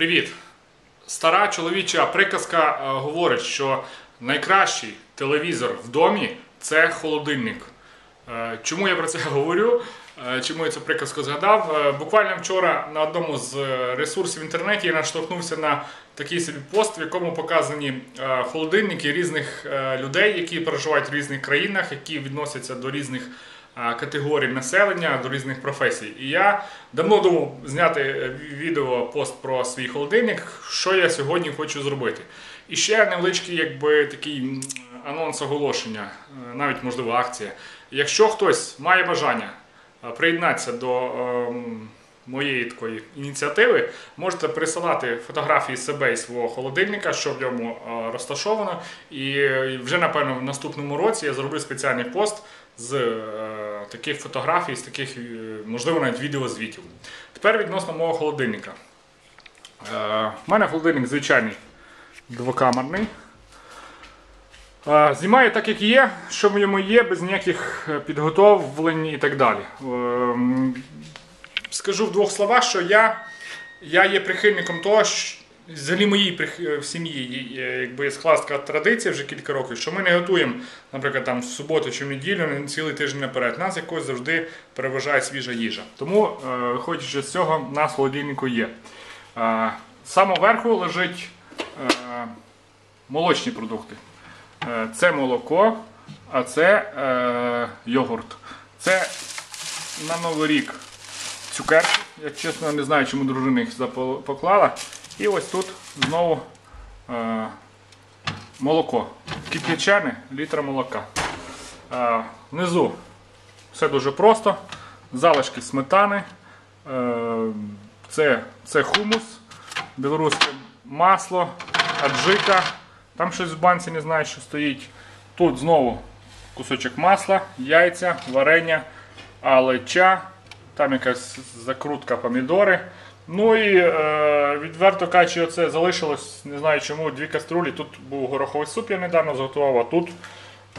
Привіт! Стара чоловіча приказка е, говорить, що найкращий телевізор в домі це холодильник. Е, Чому я про це говорю? Е, Чому я цю приказку згадав? Буквально вчора на одному з ресурсів інтернеті я наштовхнувся на такий собі пост, в якому показані холодильники різних людей, які проживають в різних країнах, які відносяться до різних категорій населення, до різних професій. І я давно думав зняти е, відео пост про свій холодильник, що я сьогодні хочу зробити. І ще невеличкий, якби такий анонс оголошення, е, навіть можливо акція. Якщо хтось має бажання е, приєднатися до ем, моєї такої ініціативи, можете присилати фотографії себе і свого холодильника, що в ньому е, розташовано. І е, вже напевно в наступному році я зроблю спеціальний пост з е, таких фотографій, з таких, можливо, навіть відеозвітів. Тепер відносно мого холодильника. У мене холодильник звичайний двокамерний. Знімаю так, як є, що в ньому є, без ніяких підготовлень і так далі. Скажу в двох словах, що я, я є прихильником того, що взагалі моїй прих- в сім'ї е, якби склалась така традиція вже кілька років, що ми не готуємо, наприклад, там в суботу чи в неділю, не цілий тиждень наперед. Нас якось завжди переважає свіжа їжа. Тому, е, виходячи з цього, в нас в холодильнику є. Е, З самого верху лежить е, молочні продукти. Е, Це молоко, а це е, йогурт. Це на Новий рік цукерки. Я чесно не знаю, чому дружина їх поклала. І ось тут знову е, молоко. Кип'ячене, літра молока. Е, внизу все дуже просто. Залишки сметани. Е, це, це хумус, білоруське масло, аджика. Там щось в банці не знаю, що стоїть. Тут знову кусочок масла, яйця, варення, алеча, там якась закрутка помідори. Ну і е, відверто кажучи, оце залишилось, не знаю чому, дві каструлі. Тут був гороховий суп, я недавно зготував, а тут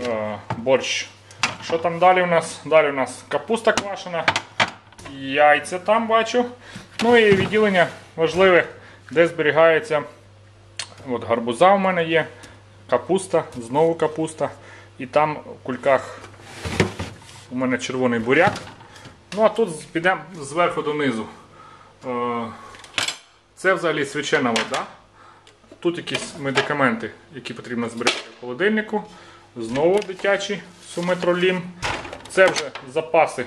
е, борщ. Що там далі у нас? Далі у нас капуста квашена, яйця там бачу. Ну і відділення важливе, де зберігається От гарбуза в мене є, капуста, знову капуста. І там в кульках у мене червоний буряк. Ну а тут підемо зверху донизу. Е, Це взагалі свячена вода. Тут якісь медикаменти, які потрібно зберегти в холодильнику. Знову дитячий суметролім. Це вже запаси.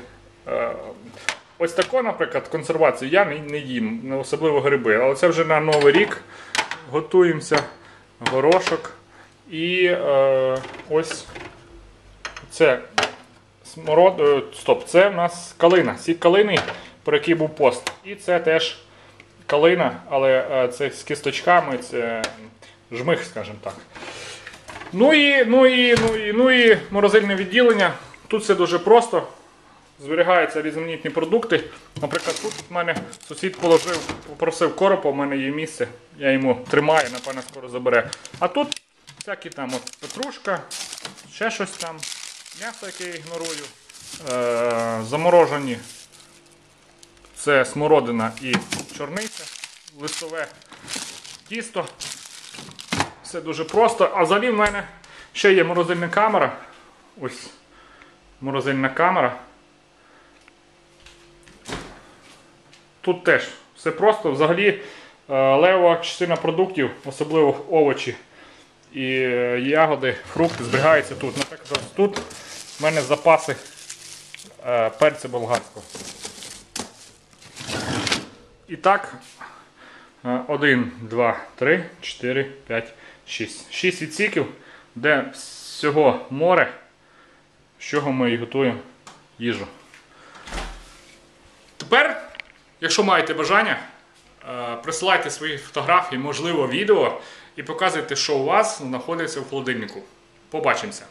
Е, Ось тако, наприклад, консервацію я не їм, особливо гриби, але це вже на Новий рік готуємося, горошок. І е, ось це смород, е, стоп, це в нас калина. Сік калини, про який був пост. І це теж калина, але е, це з кісточками, це жмих, скажімо так. Ну і, ну і, ну і, ну і морозильне відділення. Тут все дуже просто. Зберігаються різноманітні продукти. Наприклад, тут в мене сусід положив, попросив коропа, в мене є місце, я йому тримаю, напевно, скоро забере. А тут всякі там от петрушка, ще щось там, м'ясо, яке я ігнорую, е- заморожені. Це смородина і чорниця, листове тісто. Все дуже просто. А взагалі в мене ще є морозильна камера. Ось морозильна камера. Тут теж все просто. Взагалі е, левова частина продуктів, особливо овочі і ягоди, фрукти зберігаються тут. Наприклад, тут в мене запаси е, перця болгарського. І так, 1, 2, 3, 4, 5, 6. 6 відсіків, де всього море, з чого ми і готуємо їжу. Тепер, якщо маєте бажання, присилайте свої фотографії, можливо, відео і показуйте, що у вас знаходиться в холодильнику. Побачимося!